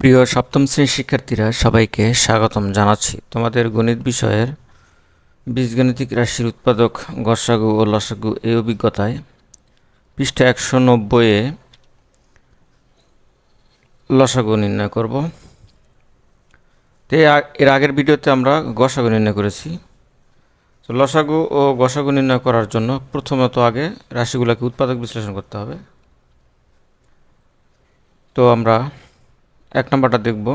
প্রিয় সপ্তম শ্রেণির শিক্ষার্থীরা, সবাইকে স্বাগতম জানাচ্ছি। তোমাদের গণিত বিষয়ের বীজগণিতিক রাশির উৎপাদক গসাগু ও লসাগু এই অভিজ্ঞতায় পৃষ্ঠা একশো নব্বইয়ে লসাগু নির্ণয় করব। এর আগের ভিডিওতে আমরা গসাগু নির্ণয় করেছি। তো লসাগু ও গসাগু নির্ণয় করার জন্য প্রথমত আগে রাশিগুলোকে উৎপাদক বিশ্লেষণ করতে হবে। তো আমরা এক নম্বরটা দেখব।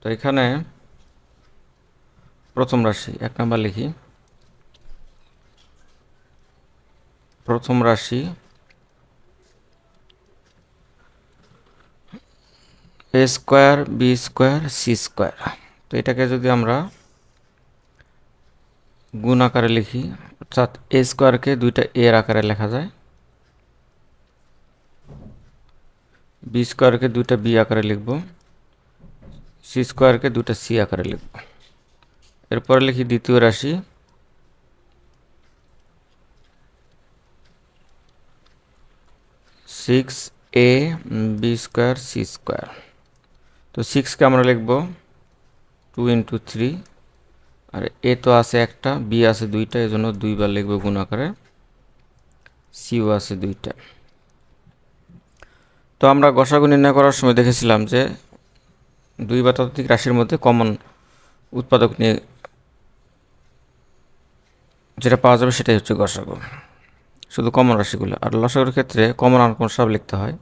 তো এখানে প্রথম রাশি, এক নাম্বার লিখি। প্রথম রাশি A square B square C square তো এটাকে যদি আমরা গুণ আকারে লিখি, অর্থাৎ এ স্কোয়ারকে দুইটা এর আকারে লেখা যায়। বি স্কোয়ারকে দুইটা বি আকারে লিখব। সি স্কোয়ারকে দুইটা সি আকারে লিখব। এরপরে লিখি দ্বিতীয় রাশি। Six A B square C square তো সিক্সকে আমরা লিখব টু ইন্টু থ্রি আর এ তো আছে একটা বি আছে দুইটা এই জন্য দুইবার লিখব গুণ আকারে। সিও আছে দুইটা। তো আমরা গসাগু নির্ণয় করার সময় দেখেছিলাম যে দুই বা ততোধিক রাশির মধ্যে কমন উৎপাদক নিয়ে যেটা পাওয়া যাবে সেটাই হচ্ছে গসাগু। শুধু কমন রাশিগুলো। আর লসাগুর ক্ষেত্রে কমন আনকমন সব লিখতে হয়।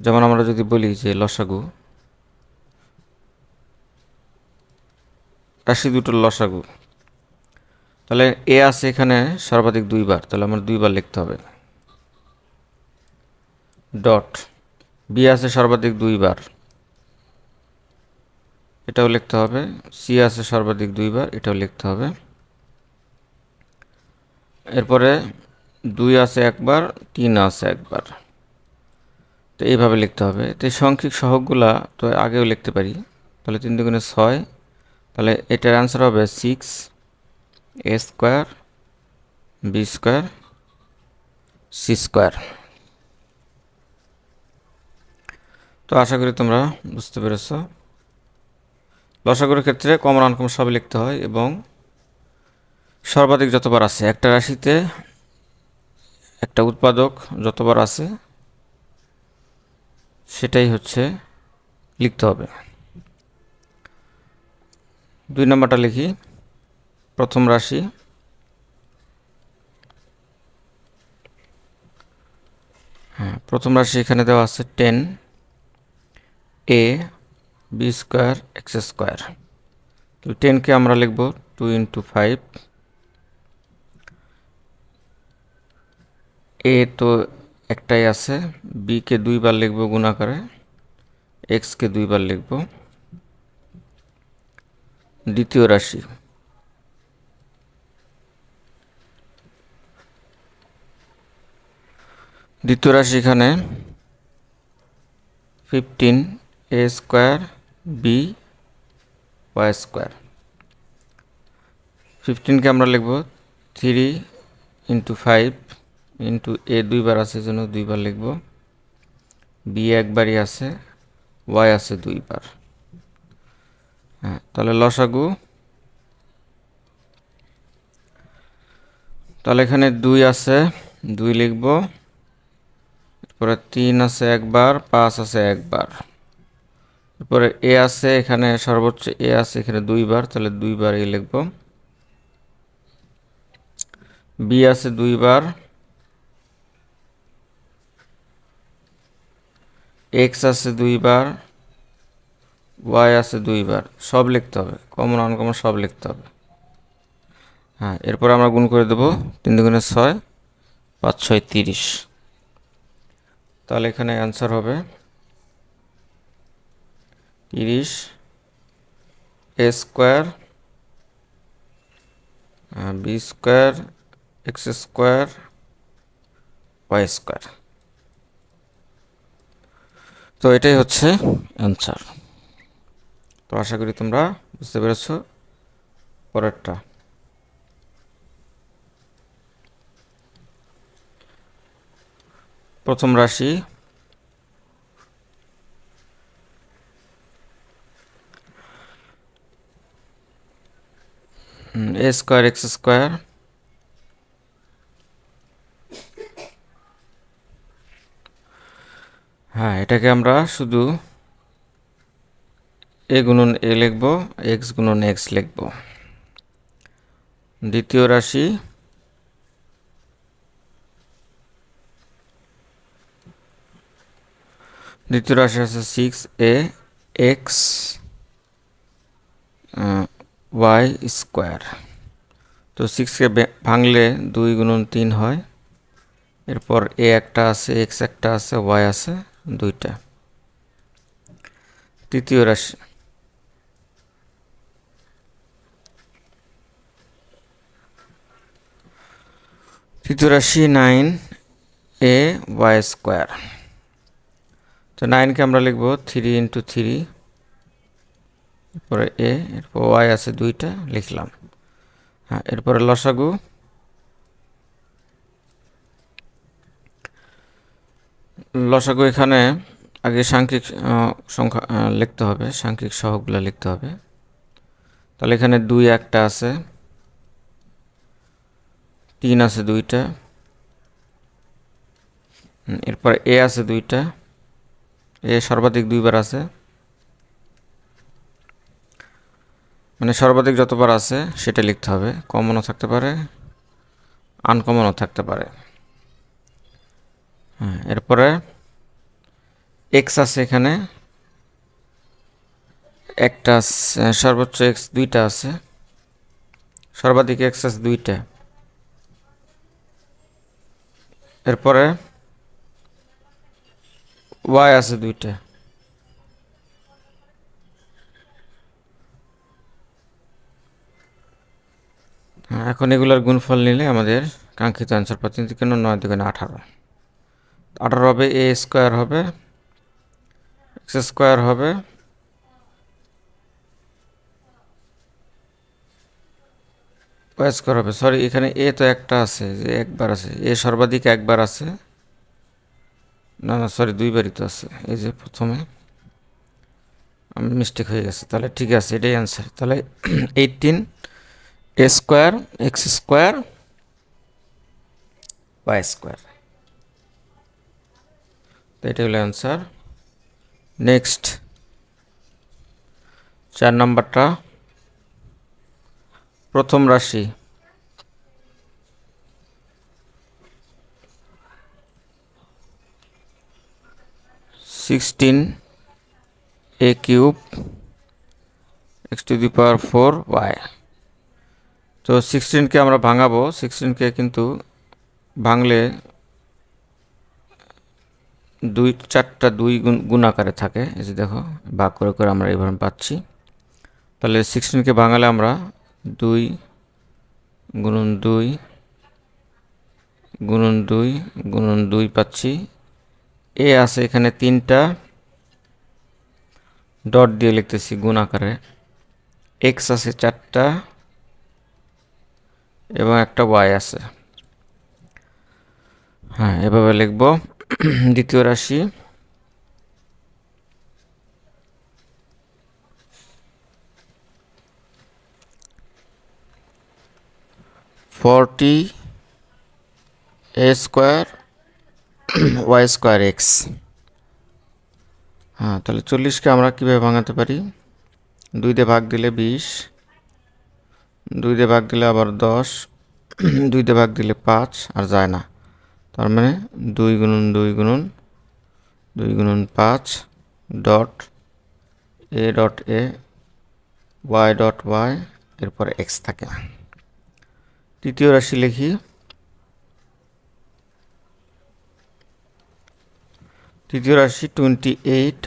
যেমন আমরা যদি বলি যে লসাগু, রাশি দুটোর লসাগু। তাহলে এ আছে এখানে সর্বাধিক দুইবার। তাহলে আমার দুইবার লিখতে হবে। ডট। বি আছে সর্বাধিক দুইবার। এটাও লিখতে হবে। সি আছে সর্বাধিক দুইবার, এটাও লিখতে হবে। এরপরে দুই আছে একবার, তিন আছে একবার। তো এইভাবে লিখতে হবে। তো সংখ্যিক সহগগুলা তো আগেও লিখতে পারি। তাহলে তিন দুগুণে ছয়, তাহলে এটার অ্যান্সার হবে six A square B square C square তো আশা করি তোমরা বুঝতে পেরেছ। লসাগুর ক্ষেত্রে কমন আনকম সব লিখতে হয় এবং সর্বাধিক যতবার আছে, একটা রাশিতে একটা উৎপাদক যতবার আছে, সেটাই হচ্ছে লিখতে হবে। দুই নম্বরটা লিখি, প্রথম রাশি। হ্যাঁ প্রথম রাশি এখানে দেওয়া আছে ten. A B square X square তো টেনকে আমরা লিখব টু ইন্টু ফাইভ এ তো একটাই আছে বিকে দুইবার লিখব গুণাকারে এক্সকে দুইবার লিখব। দ্বিতীয় রাশি। দ্বিতীয় রাশি এখানে fifteen A square B Y square ফিফটিনকে আমরা লিখব three into five into A দুইবার আছে জন্য দুইবার লিখব। বি একবারই আছে ওয়াই আছে দুইবার। হ্যাঁ তাহলে লসাগু। তাহলে এখানে দুই আছে, দুই লিখব। তারপরে তিন আছে একবার, পাঁচ আছে একবার। তারপরে এ আছে, এখানে সর্বোচ্চ এ আছে, এখানে দুইবার, তাহলে দুইবার এ লিখব। বি আছে দুইবার। এক্স আছে দুইবার। ওয়াই আছে দুইবার। সব লিখতে হবে। কমন আনকমন সব লিখতে হবে। হ্যাঁ এরপর আমরা গুণ করে দেবো তিন দুগুণে ছয়, পাঁচ, ছয়, তিরিশ। তাহলে এখানে অ্যান্সার হবে। তিরিশ A square B square, X square, Y square. তো এটাই হচ্ছে অ্যান্সার। তো আশা করি তোমরা বুঝতে পেরেছ পরেরটা। প্রথম রাশি এ স্কোয়ার এক্স স্কোয়ার হ্যাঁ এটাকে আমরা শুধু এ গুণন এ লিখব এক্স গুণন এক্স লিখব। দ্বিতীয় রাশি। দ্বিতীয় রাশি আছে six A X Y square তো সিক্সকে ভাঙলে দুই গুণন তিন হয়। এরপর এ একটা আছে এক্স একটা আছে ওয়াই আছে, দুইটা। তৃতীয় রাশি। তৃতীয় রাশি নাইন এ ওয়াই স্কোয়ার তো নাইনকে আমরা লিখব থ্রি ইন্টু থ্রি এরপরে এ, এরপর ওয়াই আছে দুইটা, লিখলাম। হ্যাঁ এরপরে লসাগু। লসাগু এখানে আগে সাংখ্যিক সংখ্যা লিখতে হবে, সাংখ্যিক সহগগুলো লিখতে হবে। তাহলে এখানে দুই একটা আছে, তিন আছে দুইটা এরপর এ আছে দুইটা, এ সর্বাধিক দুইবার আছে। মানে সর্বাধিক যতবার আছে, সেটা লিখতে হবে। কমনও থাকতে পারে আনকমনও থাকতে পারে। হ্যাঁ এরপরে এক্স আছে এখানে। একটা সর্বোচ্চ এক্স দুইটা আছে। সর্বাধিক এক্স আছে দুইটা। এরপরে ওয়াই আছে দুইটা। হ্যাঁ এখন এগুলোর গুণফল নিলে আমাদের কাঙ্ক্ষিত অ্যান্সার পাচ্ছি কেন? নয় দুগুণে আঠারো। আঠারো হবে এ স্কোয়ার হবে এক্স স্কোয়ার হবে ওয়াই স্কোয়ার হবে। সরি এখানে এ তো একটা আছে, যে একবার আছে। এ সর্বাধিক একবার আছে। না না সরি দুইবারই তো আছে। এই যে প্রথমে, আমি মিস্টেক হয়ে গেছে। তাহলে ঠিক আছে, এটাই অ্যান্সার তাহলে eighteen a square x square y square তো এটা হলো অ্যান্সার নেক্সট চার নম্বরটা, প্রথম রাশি. Sixteen a cube x to the power four y তো সিক্সটিনকে আমরা ভাঙাবো। সিক্সটিনকে কিন্তু ভাঙলে দুই, চারটা দুই গুণ গুণ আকারে থাকে। এই যে দেখো, ভাগ করে করে আমরা এইভাবে পাচ্ছি। তাহলে সিক্সটিনকে ভাঙালে আমরা দুই গুণন দুই গুণন দুই গুণন দুই পাচ্ছি। এ আছে এখানে তিনটা। ডট দিয়ে লিখতেছি গুণ আকারে। এক্স আছে চারটা। এবং একটা ওয়াই আছে। হ্যাঁ এভাবে লিখব। দ্বিতীয় রাশি। Forty a square y square x হ্যাঁ তাহলে চল্লিশকে আমরা কীভাবে ভাঙাতে পারি? দুই দিয়ে ভাগ দিলে বিশ। দুই ভাগ দিলে আবার দশ দুই ভাগ দিলে পাঁচ আর যায় না। তার মানে দুই গুণন দুই গুণন দুই গুণন পাঁচ dot a dot a, y dot y, এরপর এক্স থাকে। তৃতীয় রাশি লিখি। তৃতীয় রাশি টোয়েন্টি এইট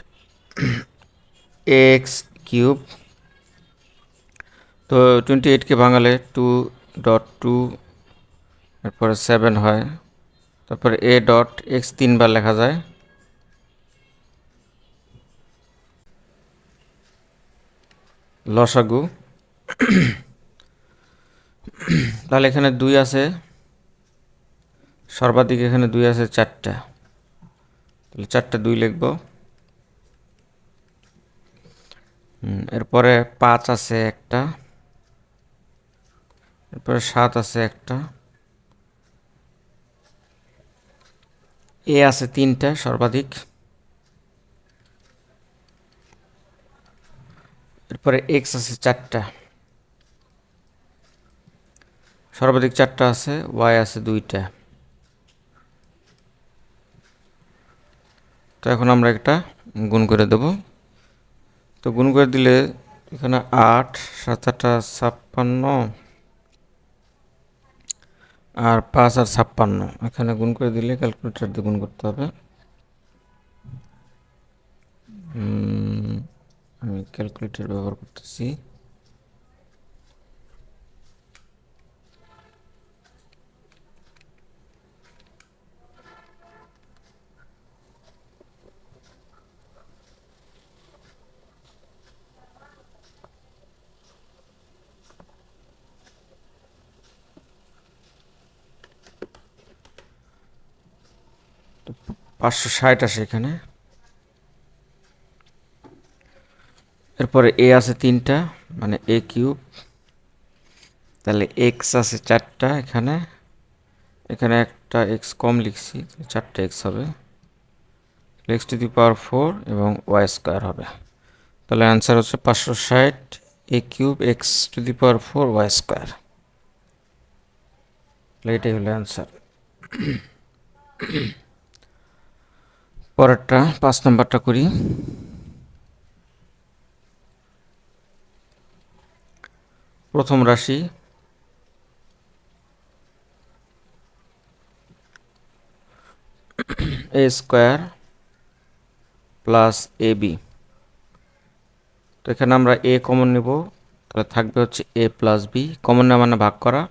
এক্স কিউব তো টোয়েন্টি এইটকে ভাঙালে টু ডট টু এরপরে সেভেন হয়, তারপরে এ ডট এক্স তিনবার লেখা যায়। লসাগু। তাহলে এখানে দুই আছে, সর্বাধিক এখানে দুই আছে চারটা। তাহলে চারটা দুই লিখব। এরপরে পাঁচ আছে একটা। এরপরে সাত আছে একটা। এ আছে তিনটা সর্বাধিক। এরপরে এক্স আছে চারটা। সর্বাধিক চারটা আছে ওয়াই আছে দুইটা। তো এখন আমরা একটা গুণ করে দেব। তো গুণ করে দিলে এখানে আট, সাত আটটা ছাপ্পান্ন আর পাঁচ আর ছাপ্পান্ন। এখানে গুণ করে দিলে ক্যালকুলেটর দিয়ে গুণ করতে হবে। আমি ক্যালকুলেটর ব্যবহার করতেছি। পাঁচশো ষাট আসে এখানে। এরপরে এ আছে তিনটা মানে এ কিউব। তাহলে এক্স আছে চারটা এখানে। এখানে একটা এক্স কম লিখছি, চারটা এক্স হবে। X to the power four এবং ওয়াই স্কোয়ার হবে। তাহলে অ্যান্সার হচ্ছে পাঁচশো ষাট a cube x to the power four y square. তাহলে এটাই হলো অ্যান্সার। পরেরটা, পাঁচ নাম্বারটা করি। প্রথম রাশি। A square plus a b তো এখানে আমরা এ কমন নেব, তাহলে থাকবে হচ্ছে এ প্লাস বি কমন নেওয়া মানে ভাগ করা।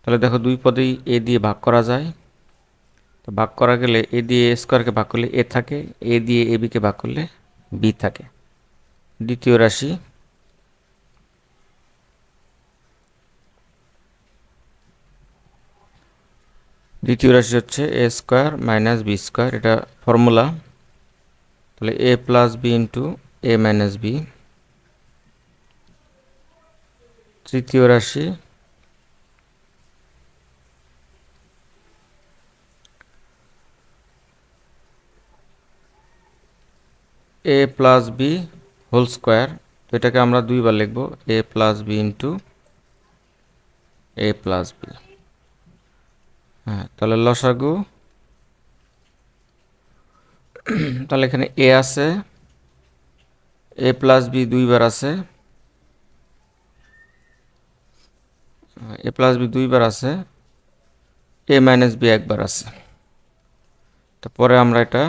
তাহলে দেখো দুই পদেই এ দিয়ে ভাগ করা যায়। তো ভাগ করা গেলে এ দিয়ে এ স্কোয়ারকে ভাগ করলে এ থাকে এ দিয়ে এ বিকে ভাগ করলে বি থাকে। দ্বিতীয় রাশি। দ্বিতীয় রাশি হচ্ছে a square minus b square এটা ফর্মুলা তাহলে a plus b into a minus b তৃতীয় রাশি। A plus b whole square এটাকে আমরা দুইবার লিখব a plus b into a plus b হ্যাঁ তাহলে লসাগু, তাহলে এখানে এ আছে এ প্লাস বি দুইবার আছে এ প্লাস বি দুইবার আছে এ মাইনাস বি একবার আছে। তারপরে আমরা এটা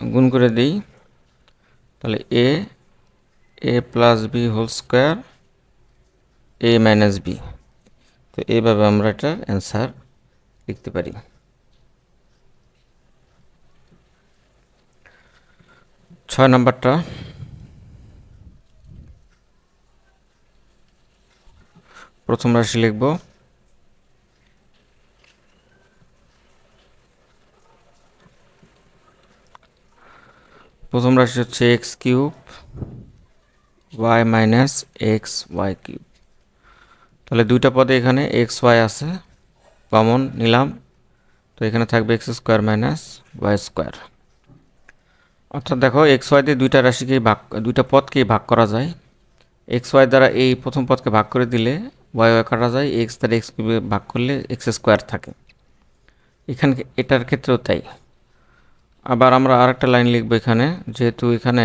গুণ করে দিই। তাহলে a a plus b whole square a minus b তো এইভাবে আমরা এটার অ্যান্সার লিখতে পারি। ছয় নম্বরটা। প্রথম রাশি লিখব। প্রথম রাশি হচ্ছে x cube y minus x y cube. তাহলে দুইটা পদে এখানে এক্স ওয়াই আছে। কমন নিলাম। তো এখানে থাকবে x square minus y square অর্থাৎ দেখো এক্স ওয়াই দিয়ে দুইটা রাশিকেই ভাগ, দুইটা পদকেই ভাগ করা যায়। এক্স ওয়াই দ্বারা এই প্রথম পদকে ভাগ করে দিলে ওয়াই ওয়াই কাটা যায়। এক্স দ্বারা এক্স ভাগ করলে এক্স স্কোয়ার থাকে। এখানে এটার ক্ষেত্রেও তাই। আবার আমরা আরেকটা লাইন লিখব এখানে, যেহেতু এখানে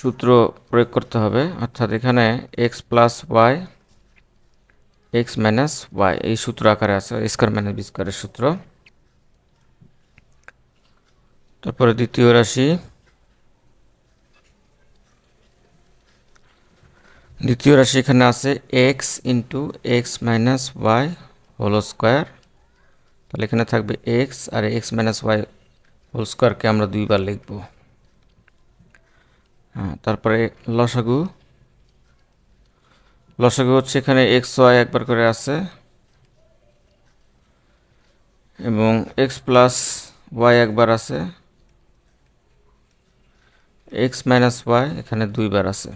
সূত্র প্রয়োগ করতে হবে, অর্থাৎ এখানে x plus y x minus y এই সূত্র আকারে আছে স্কোয়ার মাইনাস বি স্কোয়ারের সূত্র। তারপরে দ্বিতীয় রাশি। দ্বিতীয় রাশি এখানে আছে x into x minus y whole square তাহলে এখানে থাকবে এক্স আর এক্স মাইনাস ওয়াই হোল স্কোয়ারকে আমরা দুইবার লিখব। হ্যাঁ তারপরে লসাগু। লসাগু হচ্ছে এখানে এক্স ওয়াই একবার করে আছে। এবং এক্স প্লাস ওয়াই একবার আছে। এক্স মাইনাস ওয়াই এখানে দুইবার আছে।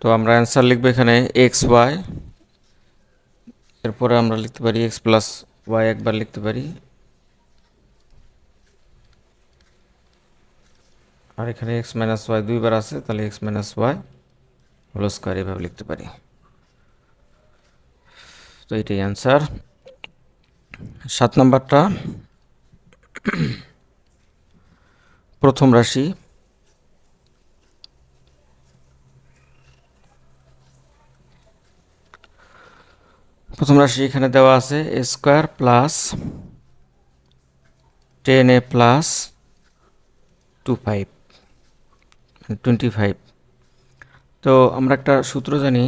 তো আমরা অ্যান্সার লিখব এখানে এক্স ওয়াই এরপরে আমরা লিখতে পারি এক্স প্লাস ওয়াই একবার লিখতে পারি। আর এখানে এক্স মাইনাস ওয়াই দুইবার আছে, তাহলে x minus y whole square এভাবে লিখতে পারি। তো এটাই অ্যান্সার সাত নম্বরটা। প্রথম রাশি প্রথম রাশি এখানে দেওয়া আছে a square plus ten a plus two five twenty five তো আমরা একটা সূত্র জানি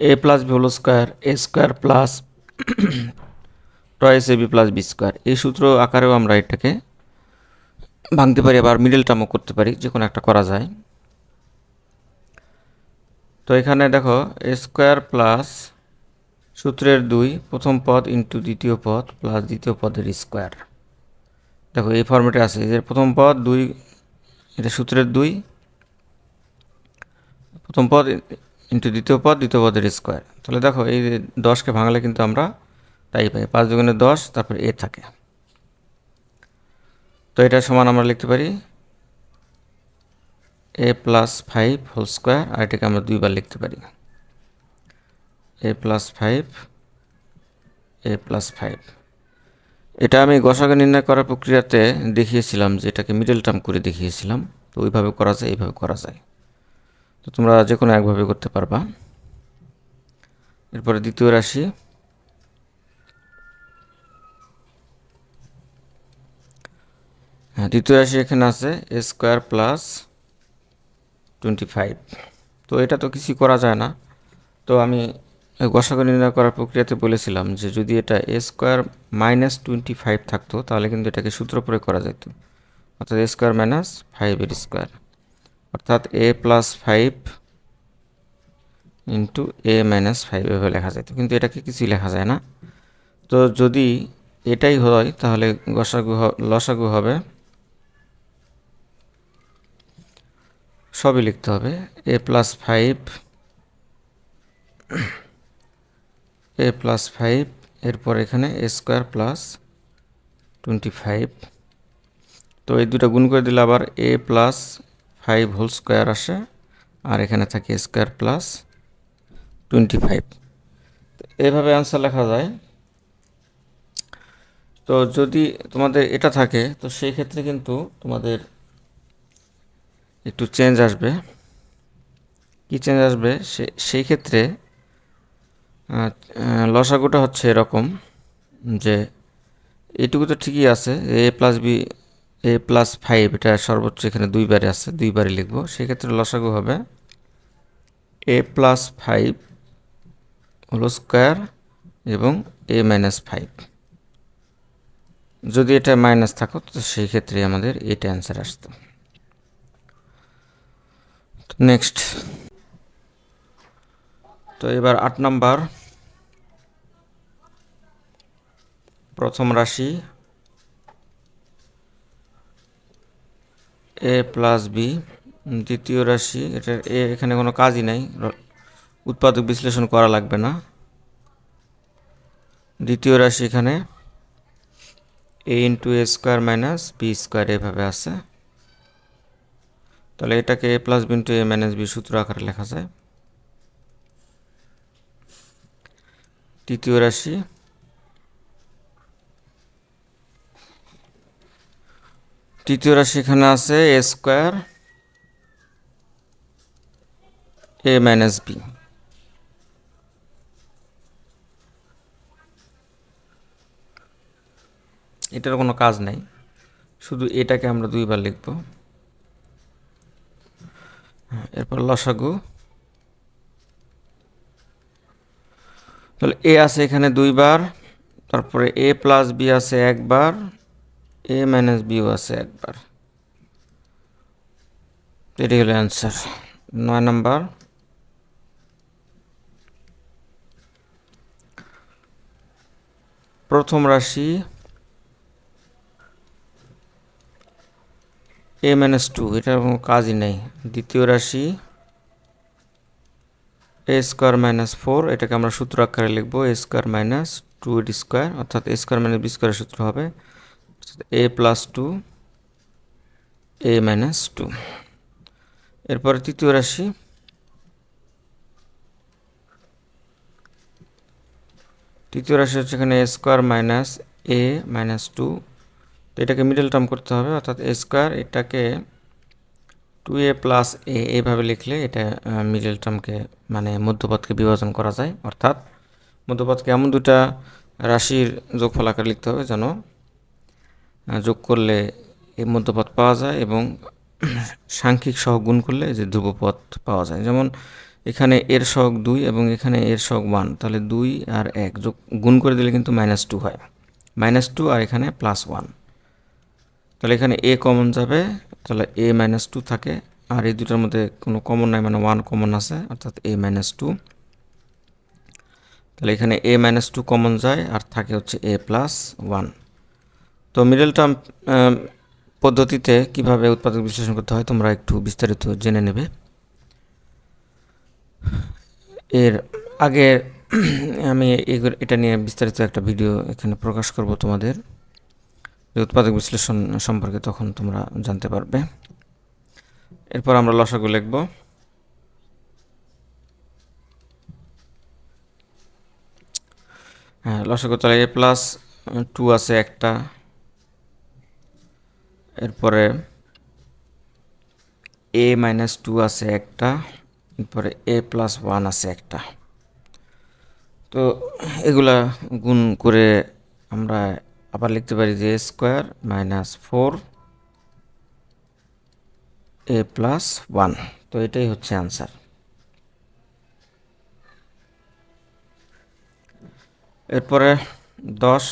a plus b whole square a square plus twice a b plus b square এই সূত্র আকারেও আমরা এটাকে ভাঙতে পারি, আবার মিডল টার্মও করতে পারি যে কোনো একটা করা যায়। তো এখানে দেখো স্কোয়ার প্লাস সূত্রের দুই, প্রথম পদ ইন্টু দ্বিতীয় পদ প্লাস দ্বিতীয় পদের স্কোয়ার দেখো, এই ফর্মেটে আছে। এর প্রথম পদ দুই এটা সূত্রের দুই, প্রথম পদ ইন্টু দ্বিতীয় পদ, দ্বিতীয় পদের স্কোয়ার তাহলে দেখো, এই দশকে ভাঙলে কিন্তু আমরা তাই পাই। পাঁচ দুগুণে দশ, তারপর এ থাকে। তো এটা সমান আমরা লিখতে পারি a plus five whole square আর এটাকে আমরা দুইবার লিখতে পারি। A plus five a plus five এটা আমি গসাগা নির্ণয় করার প্রক্রিয়াতে দেখিয়েছিলাম যে এটাকে মিডল টার্ম করে দেখিয়েছিলাম। তো ওইভাবে করা যায়, এইভাবে করা যায়। তো তোমরা যে কোনো একভাবে করতে পারবা। এরপরে দ্বিতীয় রাশি। হ্যাঁ দ্বিতীয় রাশি এখানে আছে a square plus twenty five তো এটা তো কিছু করা যায় না। তো আমি গসাগু নির্ণয় করার প্রক্রিয়াতে বলেছিলাম যে যদি এটা a square minus twenty five থাকতো, তাহলে কিন্তু এটাকে সূত্র প্রয়োগ করা যেত। অর্থাৎ এ স্কোয়ার মাইনাস ফাইভের স্কোয়ার অর্থাৎ a plus five into a minus five এভাবে লেখা যেত। কিন্তু এটাকে কিছুই লেখা যায় না। তো যদি এটাই হয়, তাহলে গসাগু লসাগু হবে সবই লিখতে হবে। A plus five a plus five এরপর এখানে a square plus twenty five তো এই দুটো গুণ করে দিলে আবার a plus five whole square আসে, আর এখানে থাকে স্কোয়ার প্লাস টোয়েন্টি ফাইভ এভাবে অ্যান্সার লেখা যায়। তো যদি তোমাদের এটা থাকে, তো সেই ক্ষেত্রে কিন্তু তোমাদের একটু চেঞ্জ আসবে। কি চেঞ্জ আসবে? সে, সেই ক্ষেত্রে লসাগুটা হচ্ছে এরকম যে এটুকু তো ঠিকই আছে, a plus b a plus five এটা সর্বোচ্চ এখানে দুইবারে আছে দুইবারে লিখব। সেক্ষেত্রে লসাগু হবে a plus five whole square এবং এ মাইনাস ফাইভ যদি এটা মাইনাস থাকো তো সেই ক্ষেত্রে আমাদের এটা অ্যান্সার আসতো। নেক্সট। তো এবার আট নাম্বার। প্রথম রাশি এ প্লাস বি দ্বিতীয় রাশি, এটা এ এখানে কোনো কাজই নাই উৎপাদক বিশ্লেষণ করা লাগবে না। দ্বিতীয় রাশি এখানে a into a square minus b square এভাবে আছে। তাহলে এটাকে a plus b into a minus b সূত্র আকারে লেখা যায়। তৃতীয় রাশি। তৃতীয় রাশি এখানে আছে a square a minus b এটার কোনো কাজ নাই। শুধু এটাকে আমরা দুইবার লিখব। এরপর লসাগু। তাহলে এ আছে এখানে দুইবার, তারপরে এ প্লাস বি আছে একবার, এ মাইনাস বিও আছে একবার। এটি হলো অ্যান্সার। নয় নাম্বার। প্রথম রাশি এ মাইনাস টু এটার কোনো কাজই নেই। দ্বিতীয় রাশি এ স্কোয়ার মাইনাস ফোর এটাকে আমরা সূত্র আকারে লিখব এ স্কোয়ার মাইনাস টু এটি স্কোয়ার অর্থাৎ এ স্কোয়ার মাইনাস বি স্কোয়ারের সূত্র হবে a plus two a minus two এরপরে তৃতীয় রাশি তৃতীয় রাশি হচ্ছে এখানে a square minus a minus two তো এটাকে মিডল টার্ম করতে হবে, অর্থাৎ এ স্কোয়ার এটাকে টু এ প্লাস এ এইভাবে লিখলে এটা মিডল টার্মকে মানে মধ্যপথকে বিভাজন করা যায়। অর্থাৎ মধ্যপথকে এমন দুটা রাশির যোগফল আকারে লিখতে হবে যেন যোগ করলে এই মধ্যপথ পাওয়া যায় এবং সাংখ্যিক সহগ গুণ করলে যে ধ্রুবপথ পাওয়া যায়। যেমন এখানে এর সহগ দুই এবং এখানে এর সহগ ওয়ান তাহলে দুই আর এক যোগ, গুণ করে দিলে কিন্তু মাইনাস টু হয়। মাইনাস টু আর এখানে প্লাস ওয়ান তাহলে এখানে এ কমন যাবে, তাহলে এ মাইনাস টু থাকে, আর এই দুটার মধ্যে কোনো কমন নাই মানে ওয়ান কমন আছে, অর্থাৎ এ মাইনাস টু তাহলে এখানে এ মাইনাস টু কমন যায়, আর থাকে হচ্ছে এ প্লাস ওয়ান তো মিডল টার্ম পদ্ধতিতে কীভাবে উৎপাদক বিশ্লেষণ করতে হয়, তোমরা একটু বিস্তারিত জেনে নেবে। এর আগে আমি এটা নিয়ে বিস্তারিত একটা ভিডিও এখানে প্রকাশ করব তোমাদের। যে উৎপাদক বিশ্লেষণ সম্পর্কে তখন তোমরা জানতে পারবে। এরপর আমরা লসাগু লিখব। হ্যাঁ লসাগু তাহলে এ প্লাস টু আছে একটা। এরপরে এ মাইনাস টু আছে একটা। এরপরে এ প্লাস ওয়ান আছে একটা। তো এগুলা গুণ করে আমরা আবার লিখতে পারি যে square minus four a plus one. তো এটাই হচ্ছে আনসার এরপরে দশ।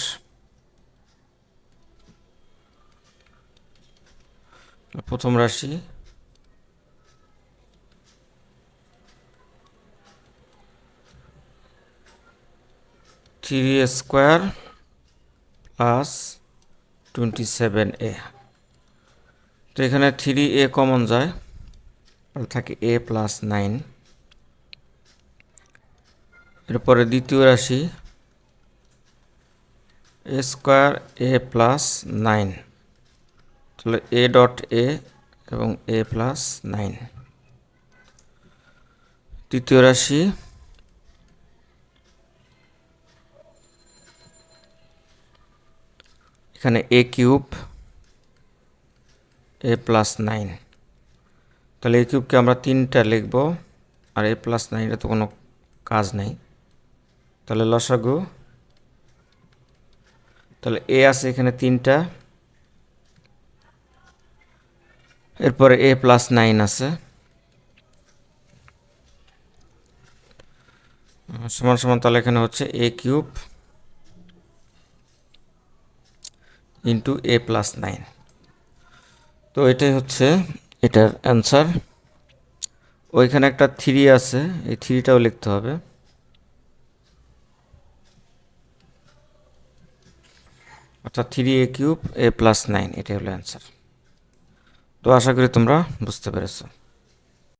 প্রথম রাশি। Three square plus twenty seven a তো এখানে থ্রি এ কমন যায় থাকে এ প্লাস নাইন এরপরে দ্বিতীয় রাশি a square a plus nine তাহলে এ ডট এ এবং এ প্লাস নাইন তৃতীয় রাশি এখানে a cube a plus nine তাহলে এ কিউবকে আমরা তিনটা লিখব, আর এ প্লাস নাইনটা তো কোনো কাজ নেই। তাহলে লসাগু, তাহলে এ আছে এখানে তিনটা। এরপরে এ প্লাস নাইন আছে। সমান সমান তাহলে এখানে হচ্ছে a cube into a plus nine তো এটাই হচ্ছে এটার অ্যান্সার ওইখানে একটা থ্রি আছে, এই থ্রিটাও লিখতে হবে। অর্থাৎ three a cube a plus nine এটাই হলো অ্যান্সার তো আশা করি তোমরা বুঝতে পেরেছ।